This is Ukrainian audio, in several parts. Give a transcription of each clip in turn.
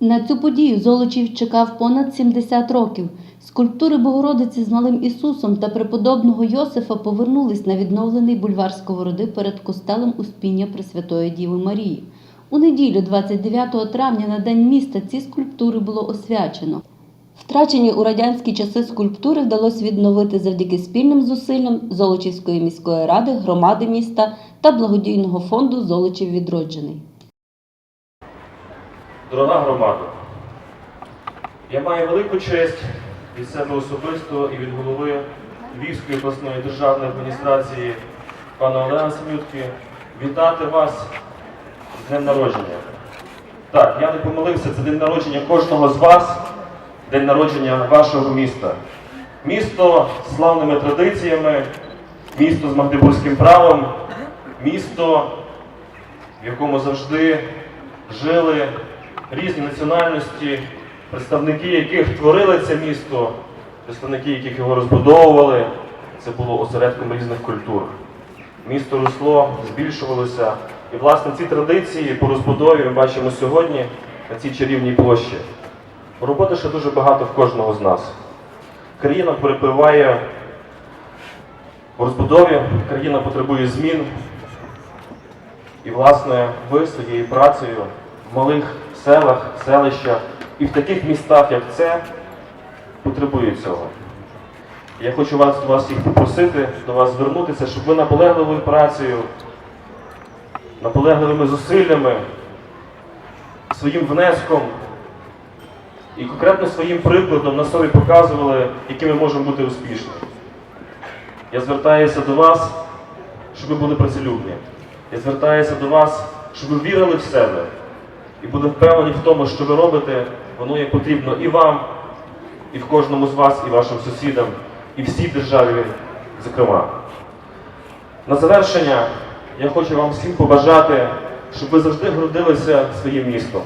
На цю подію Золочів чекав понад 70 років. Скульптури Богородиці з малим Ісусом та преподобного Йосифа повернулись на відновлений бульвар Сковороди перед костелем Успіння Пресвятої Діви Марії. У неділю, 29 травня, на День міста, ці скульптури було освячено. Втрачені у радянські часи скульптури вдалося відновити завдяки спільним зусиллям Золочівської міської ради, громади міста та благодійного фонду Золочів відроджений. Дорога громада, я маю велику честь від себе особисто і від голови Львівської обласної державної адміністрації пана Олега Семютки вітати вас з днем народження. Так, я не помилився, це день народження кожного з вас, день народження вашого міста. Місто з славними традиціями, місто з магдебурзьким правом, місто, в якому завжди жили різні національності, представники яких творили це місто, представники яких його розбудовували. Це було осередком різних культур. Місто росло, збільшувалося. І, власне, ці традиції по розбудові ми бачимо сьогодні на цій чарівній площі. Роботи ще дуже багато в кожного з нас. Країна перепливає в розбудові, країна потребує змін. І, власне, ви своєю працею малих селах, селищах і в таких містах, як це, потребують цього. Я хочу вас, вас всіх попросити, до вас звернутися, щоб ви наполегливою працею, наполегливими зусиллями, своїм внеском і конкретно своїм прикладом на собі показували, які ми можемо бути успішні. Я звертаюся до вас, щоб ви були працелюбні. Я звертаюся до вас, щоб ви вірили в себе і були впевнені в тому, що ви робите, воно є потрібно і вам, і в кожному з вас, і вашим сусідам, і всій державі, зокрема. На завершення я хочу вам всім побажати, щоб ви завжди гордилися своїм містом,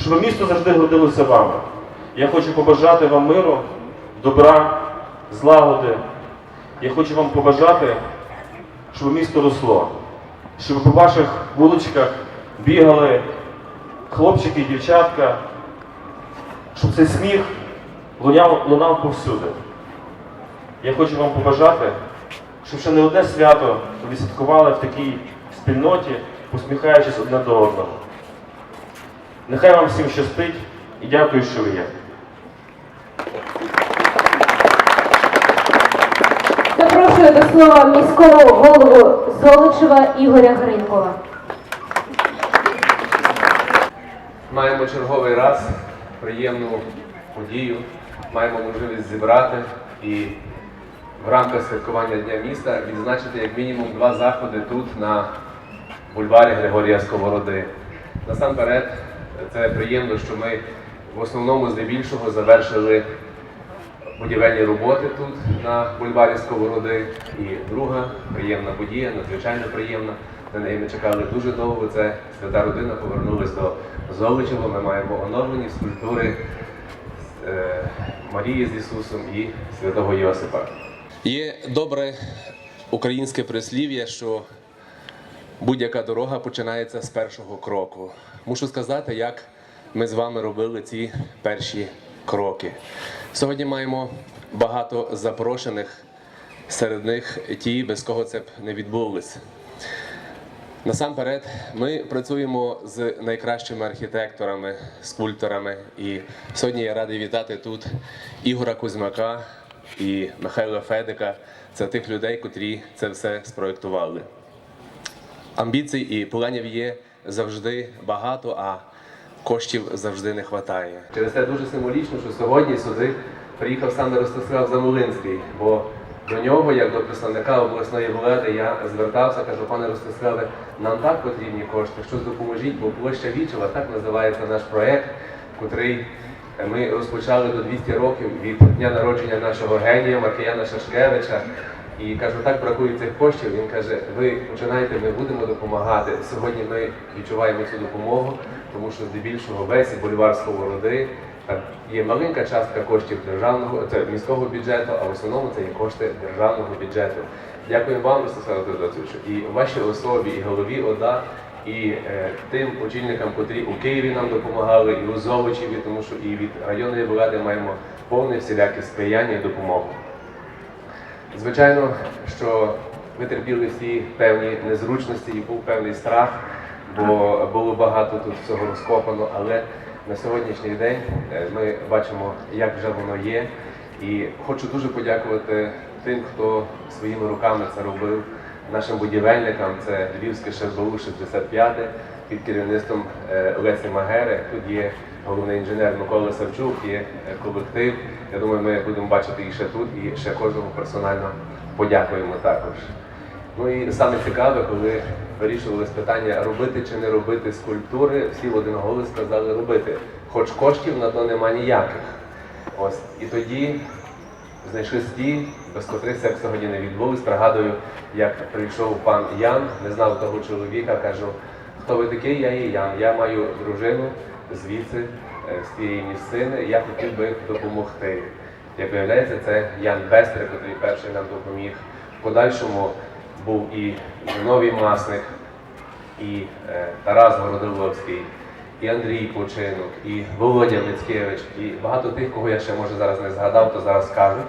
щоб місто завжди гордилося вами. Я хочу побажати вам миру, добра, злагоди. Я хочу вам побажати, щоб місто росло, щоб по ваших вуличках бігали хлопчики і дівчатка, щоб цей сміх луняв, лунав повсюди. Я хочу вам побажати, щоб ще не одне свято ви святкували в такій спільноті, посміхаючись одне до одного. Нехай вам всім щастить і дякую, що ви є. Запрошую до слова міського голову Золочева Ігоря Гринькова. Маємо черговий раз приємну подію, маємо можливість зібрати і в рамках святкування Дня міста відзначити як мінімум два заходи тут на бульварі Григорія Сковороди. Насамперед, це приємно, що ми в основному здебільшого завершили будівельні роботи тут на бульварі Сковороди. І друга приємна подія, надзвичайно приємна. На неї ми чекали дуже довго. Це свята родина повернулась до Золочева. Ми маємо оновлені скульптури е, Марії з Ісусом і святого Йосипа. Є добре українське прислів'я, що будь-яка дорога починається з першого кроку. Мушу сказати, як ми з вами робили ці перші кроки. Сьогодні маємо багато запрошених, серед них ті, без кого це б не відбулося. Насамперед, ми працюємо з найкращими архітекторами, скульпторами. І сьогодні я радий вітати тут Ігора Кузьмака і Михайла Федика. Це тих людей, котрі це все спроектували. Амбіцій і планів є завжди багато, а коштів завжди не вистачає. Через це дуже символічно, що сьогодні сюди приїхав саме Ростислав Замолинський, бо до нього, як до представника обласної влади, я звертався, кажу, пане Ростиславе, нам так потрібні кошти, щось допоможіть, бо площа Вічева, так називається наш проект, котрий ми розпочали до 200 років від дня народження нашого генія Маркияна Шашкевича. І кажу, так бракує цих коштів. Він каже, ви починайте, ми будемо допомагати. Сьогодні ми відчуваємо цю допомогу, тому що здебільшого весь бульвар Сковороди так, є маленька частка коштів державного це міського бюджету, а в основному це є кошти державного бюджету. Дякую вам, Ростиславе Теодосовичу, і вашій особі, і голові ОДА, і е, тим очільникам, котрі у Києві нам допомагали, і у Золочеві, тому що і від районної влади маємо повне всіляке сприяння і допомогу. Звичайно, що ми терпіли всі певні незручності і був певний страх, бо було багато тут всього розкопано, але на сьогоднішній день е, ми бачимо, як вже воно є. І хочу дуже подякувати тим, хто своїми руками це робив, нашим будівельникам, це Львівське ШБУ 65 під керівництвом е, Лесі Магери. Тут є головний інженер Микола Савчук, є е, колектив. Я думаю, ми будемо бачити і ще тут, і ще кожному персонально подякуємо також. Ну і саме цікаве, коли вирішувалось питання робити чи не робити скульптури, всі в один голос сказали робити, хоч коштів на то нема ніяких. Ось і тоді знайшли стій, без котрих це б сьогодні не відбулось. Пригадую, як прийшов пан Ян, не знав того чоловіка, кажу, хто ви такий, я є Ян. Я маю дружину звідси, е, з цієї місцини, я хотів би допомогти. Як виявляється, це Ян Бестер, який перший нам допоміг. В подальшому був і Зиновій Масник, і е, Тарас Городиловський, і Андрій Починок, і Володя Мицкевич, і багато тих, кого я ще може зараз не згадав, то зараз скажу.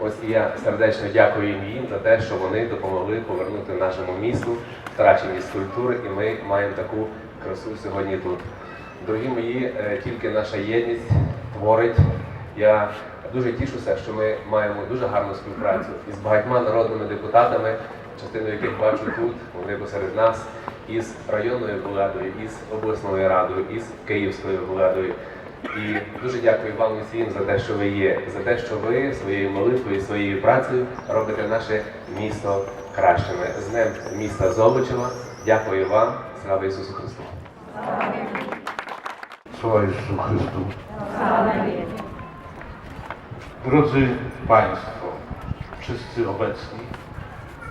Ось і я сердечно дякую їм за те, що вони допомогли повернути нашому місту втрачені скульптури, і ми маємо таку красу сьогодні тут. Дорогі мої, е, тільки наша єдність творить. Я дуже тішуся, що ми маємо дуже гарну співпрацю із багатьма народними депутатами, частину яких бачу тут, вони посеред нас, із районною владою, із обласною радою, із київською владою. І дуже дякую вам усім за те, що ви є, за те, що ви своєю молитвою, своєю працею робите наше місто кращими. З Днем міста Золочева. Дякую вам. Слава Ісусу Христу! Słowa Jezusu Chrystu. Drodzy Państwo, wszyscy obecni,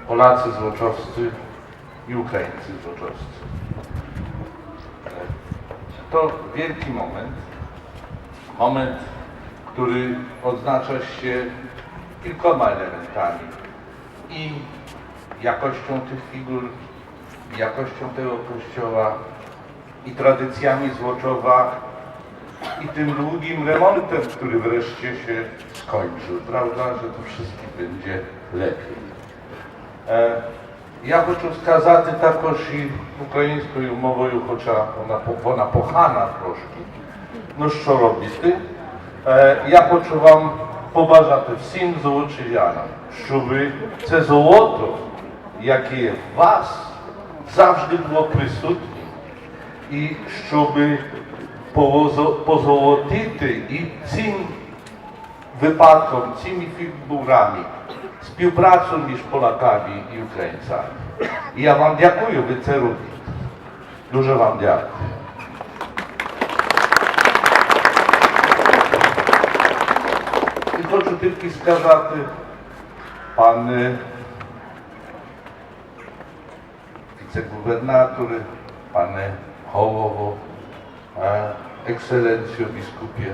Polacy złoczowscy i Ukraińcy złoczowscy. To wielki moment, moment, który odznacza się kilkoma elementami i jakością tych figur, jakością tego kościoła, i tradycjami Złoczowa i tym długim remontem, który wreszcie się skończył. Prawda, że to wszystkim będzie lepiej. Е, Я хочу сказати також і українською мовою, хоча вона, вона погана трошки. Ну що робити? Е, Я хочу вам побажати всім золочів'янам, щоб це золото, яке в вас завжди було присутнє, і щоб позолотити і цим випадком, цими фігурами співпрацю між Полаками і Українцями. І я вам дякую, ви це робите. Дуже вам дякую. І хочу тільки сказати, пане віце-губернаторе, пане голово, е, екселенціо біскупія.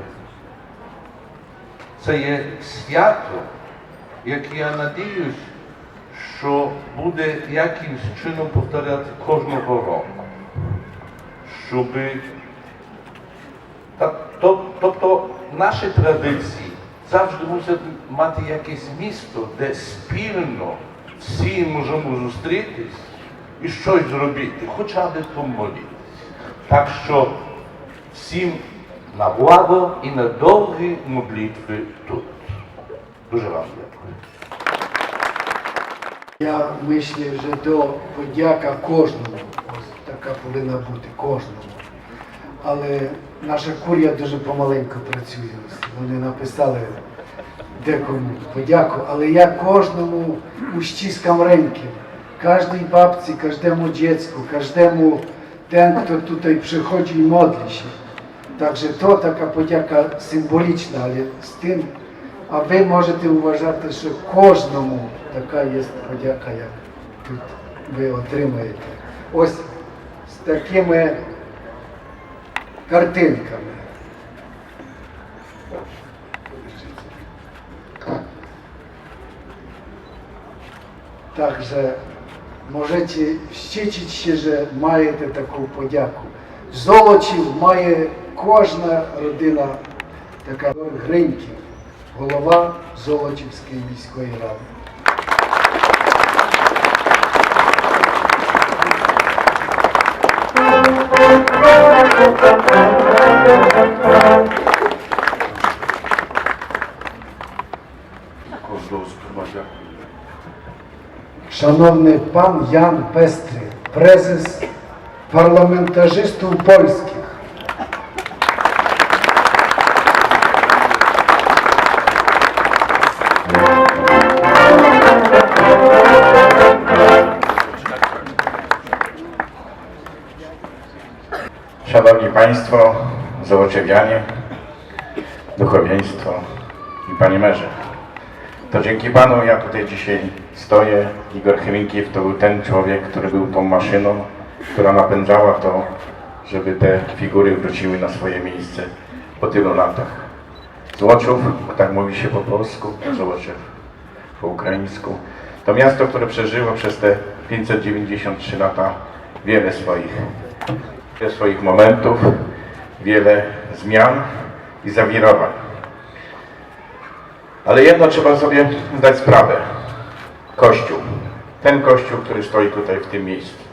Це є свято, яке я надіюсь, що буде якимсь чином повторяти кожного року. Щоб тобто наші традиції завжди мусять мати якесь місто, де спільно всі можемо зустрітись і щось зробити, хоча б помолитись. Так що всім на благо і на довгі молитви тут. Дуже вам дякую. Я myślę, że to подяка кожному. Ось така повинна бути кожному. Але наша курія дуже помаленько працює. Вони написали декому подяку, але я кожному uściskam rękę. Każdej babci, każdemu dziecku, każdemu ten, kto tutaj przychodzi i modli się. Także to taka подяка symboliczna, ale z tym, a wy можете вважати, що кожному така є подяка, як тут ви отримаєте. Ось з такими картинками. Także Можете ще, що маєте таку подяку. Золочів має кожна родина така Гриньків, голова Золочівської міської ради. Шановний пан Ян Пестрий, презес парламентажистів польських. Szanowni Państwo, Zołoczewianie, duchowieństwo i Panie Merze. To dzięki Panu ja tutaj dzisiaj stoję. Igor Chrynkiew to był ten człowiek, który był tą maszyną, która napędzała to, żeby te figury wróciły na swoje miejsce po tylu latach. Złoczów, tak mówi się po polsku, Zołoczew po ukraińsku. To miasto, które przeżyło przez te 593 lata wiele swoich wiele swoich momentów, wiele zmian i zawirowań. Ale jedno trzeba sobie zdać sprawę. Kościół. Ten kościół, który stoi tutaj w tym miejscu,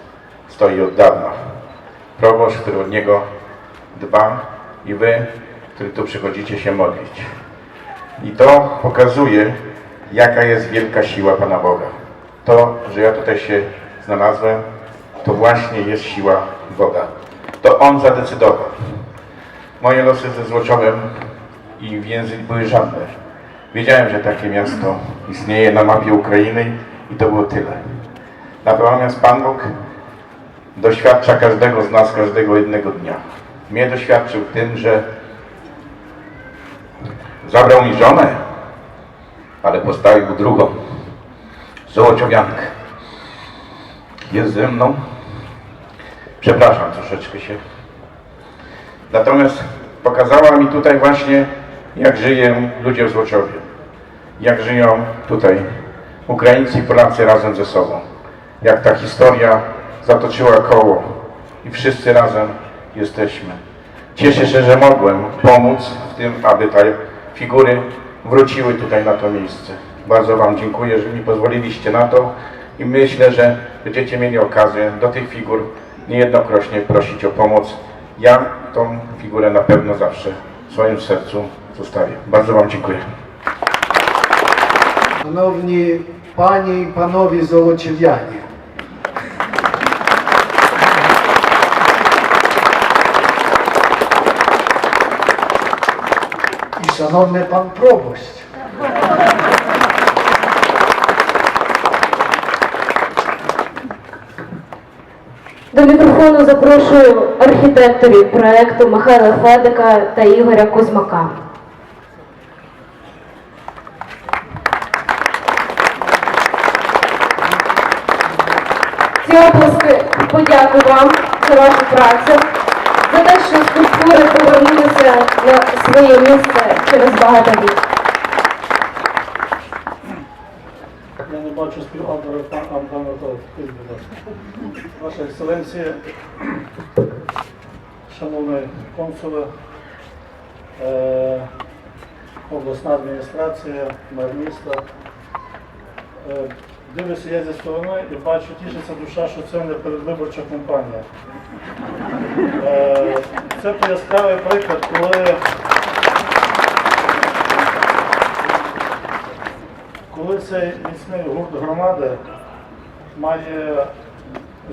stoi od dawna. Proboszcz, który od niego dba i wy, którzy tu przychodzicie się modlić. I to pokazuje, jaka jest wielka siła Pana Boga. To, że ja tutaj się znalazłem, to właśnie jest siła Boga. To On zadecydował. Moje losy ze Złoczowem i Więzy były żadne. Wiedziałem, że takie miasto istnieje na mapie Ukrainy i to było tyle. Natomiast Pan Bóg doświadcza każdego z nas każdego jednego dnia. Mnie doświadczył tym, że zabrał mi żonę, ale postawił drugą, Zołoczowiankę. Jest ze mną. Przepraszam troszeczkę się. Natomiast pokazała mi tutaj właśnie, jak żyją ludzie w Złoczowie. Jak żyją tutaj Ukraińcy i Polacy razem ze sobą. Jak ta historia zatoczyła koło i wszyscy razem jesteśmy. Cieszę się, że mogłem pomóc w tym, aby te figury wróciły tutaj na to miejsce. Bardzo Wam dziękuję, że mi pozwoliliście na to i myślę, że będziecie mieli okazję do tych figur niejednokrośnie prosić o pomoc. Ja tą figurę na pewno zawsze w swoim sercu zostawię. Bardzo Wam dziękuję. Szanowni Panie i Panowie Złociewianie, i Szanowny Pan Proboszcz, мікрофону запрошую архітекторів проекту Михайла Федика та Ігоря Кузьмака. Ці оплески подяку вам за вашу працю, за те, що скульптури повернулися на своє місце через багато літ. Бачу співавтора Антона Скажіть. Ваша ексцеленція, шановний консуле, е, обласна адміністрація, мер міста. Е, Дивлюся я зі сторони і бачу, тішиться душа, що це не передвиборча кампанія. Е, Це яскравий приклад, коли Коли цей міцний гурт громади має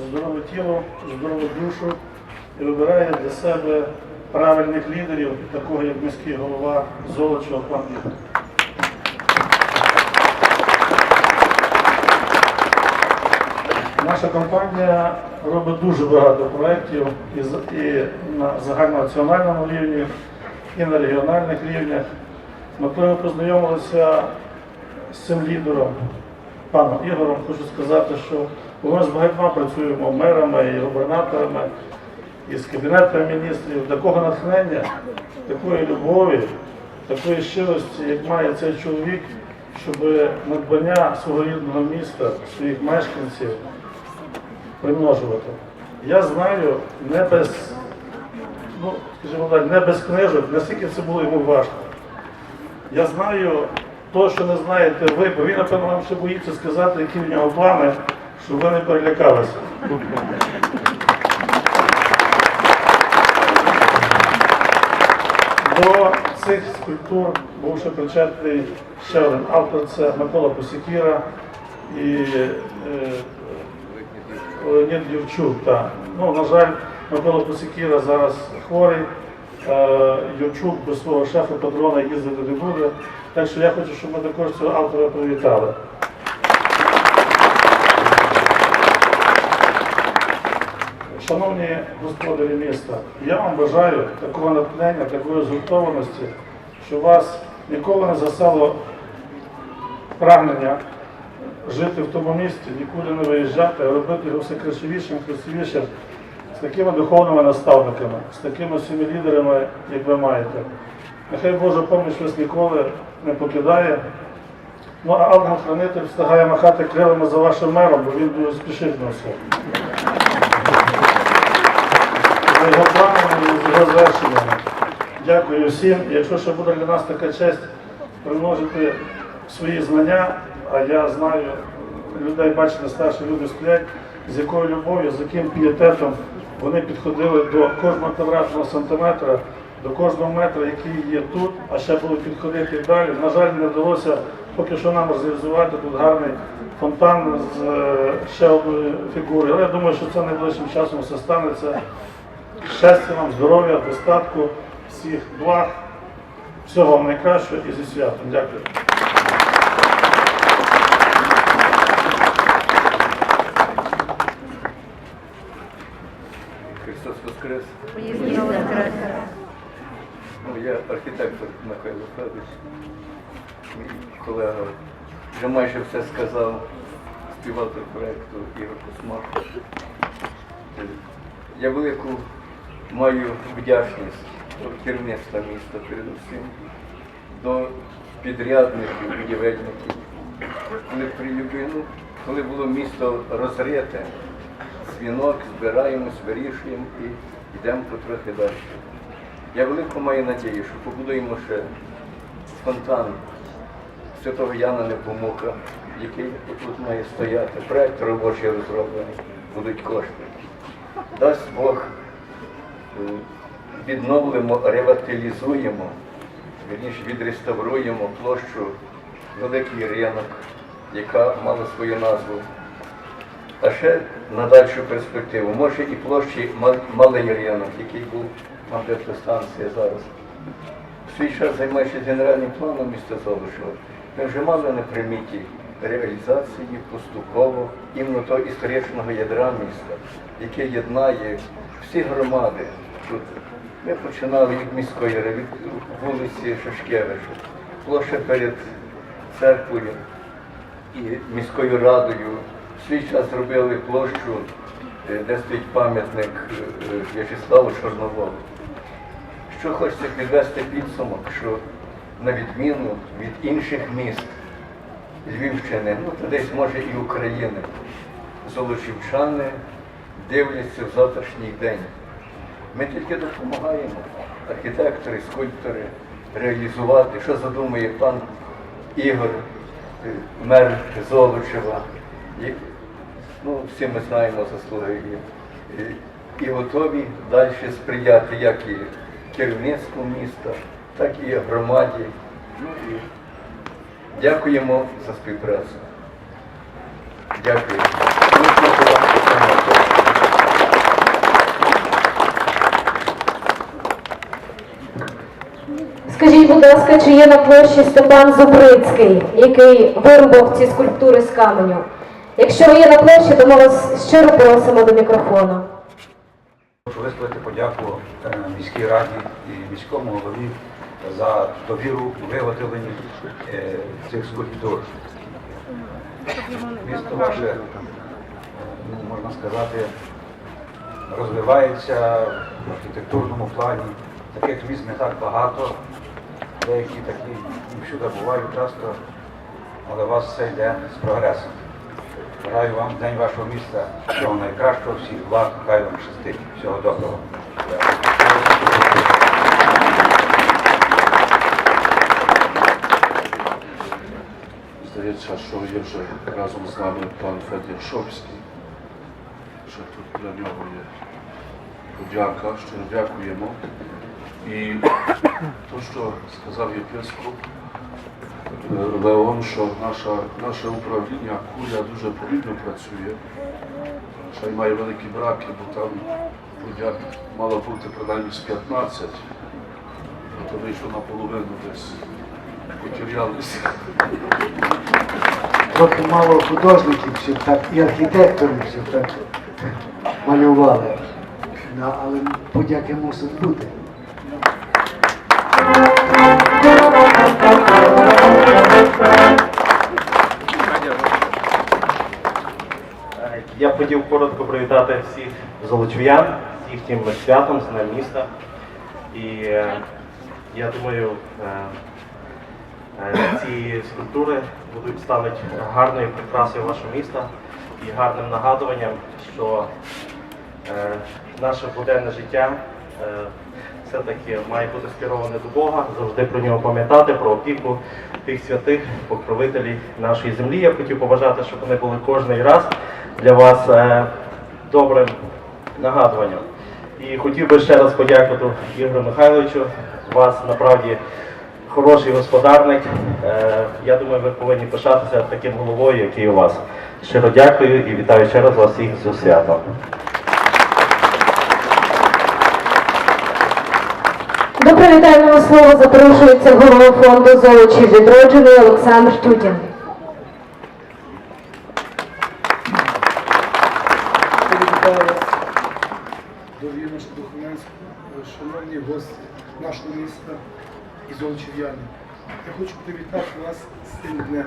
здорове тіло, здорову душу і вибирає для себе правильних лідерів, такого як міський голова пан Ігор. Наша компанія робить дуже багато проєктів і на загальнонаціональному рівні, і на регіональних рівнях. Ми коли познайомилися з цим лідером, паном Ігорем, хочу сказати, що ми з багатьма працюємо мерами і губернаторами, і з кабінетом міністрів. Такого натхнення, такої любові, такої щирості, як має цей чоловік, щоб надбання свого рідного міста, своїх мешканців примножувати. Я знаю не без, ну, скажімо так, не без книжок, наскільки це було йому важко. Я знаю то, що не знаєте ви, бо він, напевно, вам ще боїться сказати, які в нього плани, щоб ви не перелякалися. До цих скульптур був ще причетний ще один автор, це Микола Посікіра і е, Леонід Юрчук. Так. Ну, на жаль, Микола Посікіра зараз хворий. Е, Юрчук без свого шефа патрона їздити не буде. Так що я хочу, щоб ми також цього автора привітали. Шановні господарі міста, я вам бажаю такого натхнення, такої згуртованості, що вас ніколи не засало прагнення жити в тому місті, нікуди не виїжджати, а робити його все красивішим, красивішим, з такими духовними наставниками, з такими всіми лідерами, як ви маєте. Нехай Божа поміч вас ніколи не покидає. Ну а ангел-хранитель встигає махати крилами за вашим мером, бо він дуже спішить на все. За його планами і за його звершеннями. Дякую всім. Якщо ще буде для нас така честь примножити свої знання, а я знаю людей, бачите, старші люди стоять, з якою любов'ю, з яким пієтетом вони підходили до кожного квадратного сантиметра, до кожного метра, який є тут, а ще будуть підходити і далі. На жаль, не вдалося поки що нам реалізувати тут гарний фонтан з е, ще одної фігури. Але я думаю, що це найближчим часом все станеться. Щастя вам, здоров'я, достатку, всіх благ, всього вам найкращого і зі святом. Дякую. Христос Воскрес. Ну, я архітектор Михайло Федорович, мій колега. Вже майже все сказав співавтор проєкту Ігор Космак. Я велику маю вдячність до керівництва міста передусім, до підрядників, будівельників. Коли прилюбили, ну, коли було місто розрите, дзвінок, збираємось, вирішуємо і йдемо потрохи далі. Я велику маю надію, що побудуємо ще фонтан Святого Яна Непомука, який тут має стояти. Проект робочий розроблений, будуть кошти. Дасть Бог, е, відновимо, ревиталізуємо, вірніше відреставруємо площу Великий ринок, яка мала свою назву. А ще на дальшу перспективу, може і площі Малий ринок, який був станція зараз. В свій час займаючись генеральним планом міста Золушева, ми вже мали на приміті реалізації поступово іменно того історичного ядра міста, яке єднає всі громади тут. Ми починали від міської від вулиці Шашкевича, площа перед церквою і міською радою. В свій час зробили площу, е, де стоїть пам'ятник е, е, В'ячеславу Чорноволу. Що хочеться підвести підсумок, що на відміну від інших міст Львівщини, ну та десь може і України, золочівчани дивляться в завтрашній день. Ми тільки допомагаємо, архітектори, скульптори, реалізувати, що задумує пан Ігор, е, мер Золочева. І, ну, всі ми знаємо заслуги. І готові далі сприяти як і керівництву міста, так і громаді. Ну, і дякуємо за співпрацю. Дякую. Скажіть, будь ласка, чи є на площі Степан Зубрицький, який вирубав ці скульптури з каменю? Якщо ви є на площі, то ми вас щиро просимо до мікрофону. Висловити подяку е, міській раді і міському голові за довіру виготовленні е, цих скульптур. Місто ваше, е, ну, можна сказати, розвивається в архітектурному плані. Таких міст не так багато, деякі такі ну, всюди бувають часто, але у вас все йде з прогресом. Бажаю вам в день вашого міста всього найкращого, всіх благ, хай вам щастить. Всього доброго. Здається, що є вже разом з нами пан Федір Шопський. Що тут для нього є подяка, щиро дякуємо. І то, що сказав єпископ е, Леон, що наша, наше управління куря дуже повільно працює. Ще й має великі браки, бо там подяк мало бути принаймні з 15, а то вийшло наполовину десь. Потерялися. Трохи мало художників, щоб так, і архітекторів, щоб так малювали. Да, але подяки мусить бути. Я хотів коротко привітати всіх золочів'ян з їхнім святом, з Днем міста. І е, я думаю, е, е, ці скульптури будуть стануть гарною прикрасою вашого міста і гарним нагадуванням, що наше буденне життя все-таки має бути скероване до Бога, завжди про нього пам'ятати, про опіку тих святих покровителів нашої землі. Я хотів побажати, щоб вони були кожний раз для вас е, добрим нагадуванням. І хотів би ще раз подякувати Ігорю Михайловичу. Вас насправді хороший господарник. Е, я думаю, ви повинні пишатися таким головою, який у вас. Щиро дякую і вітаю ще раз вас всіх з святом. До привітального слова запрошується голова фонду Золочів відроджений Олександр Тютін. Дорогі наші шановні гості нашого міста і золочів'яни. Я хочу привітати вас з цим днем.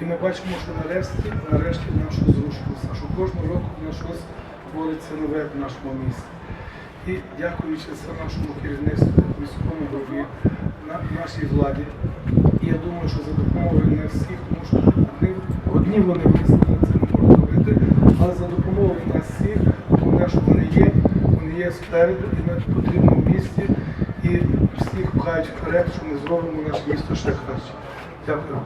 І ми бачимо, що нарешті, нарешті нас зрушилося, що кожного року в нас щось твориться нове в нашому місті. І дякуючи це нашому керівництву, міському голові, на- нашій владі. І я думаю, що за допомогою не всіх, тому що одні, одні вони визнали це не можуть робити, але за допомогою нас всіх, головне, що вони є, є спереду, і на потрібному місці, і всіх пхають вперед, що ми зробимо наше місто ще краще. Дякую.